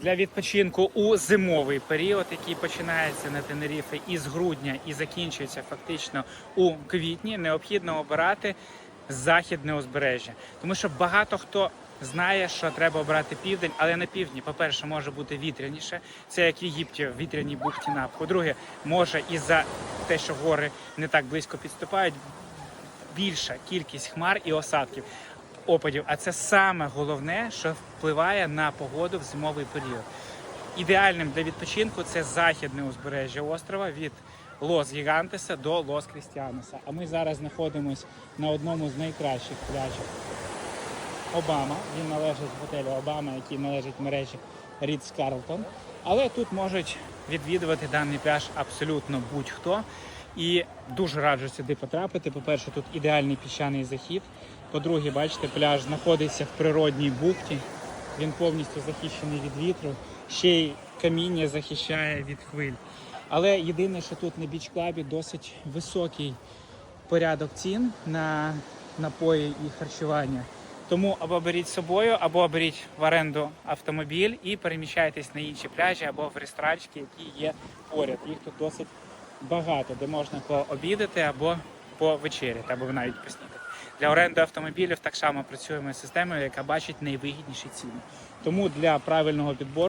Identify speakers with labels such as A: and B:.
A: Для відпочинку у зимовий період, який починається на Тенеріфе із грудня і закінчується фактично у квітні, необхідно обирати західне узбережжя, тому що багато хто знає, що треба обрати південь, але на півдні, по-перше, може бути вітряніше. Це як в Єгипті в вітряній бухті Нап. По-друге, може і за те, що гори не так близько підступають, більша кількість хмар і осадків. Опадів, а це саме головне, що впливає на погоду в зимовий період. Ідеальним для відпочинку це західне узбережжя острова від Лос Гігантеса до Лос Крістіанеса. А ми зараз знаходимося на одному з найкращих пляжів Обама. Він належить готелю Обама, який належить мережі Рідс Карлтон. Але тут можуть відвідувати даний пляж абсолютно будь-хто. І дуже раджу сюди потрапити. По-перше, тут ідеальний піщаний захід. По-друге, бачите, пляж знаходиться в природній бухті. Він повністю захищений від вітру. Ще й каміння захищає від хвиль. Але єдине, що тут на біч-клабі досить високий порядок цін на напої і харчування. Тому або беріть з собою, або беріть в оренду автомобіль і переміщайтесь на інші пляжі або в ресторанчики, які є поряд. Їх тут досить багато, де можна пообідати або повечеряти, або навіть поснідати. Для оренди автомобілів так само працюємо з системою, яка бачить найвигідніші ціни. Тому для правильного підбору.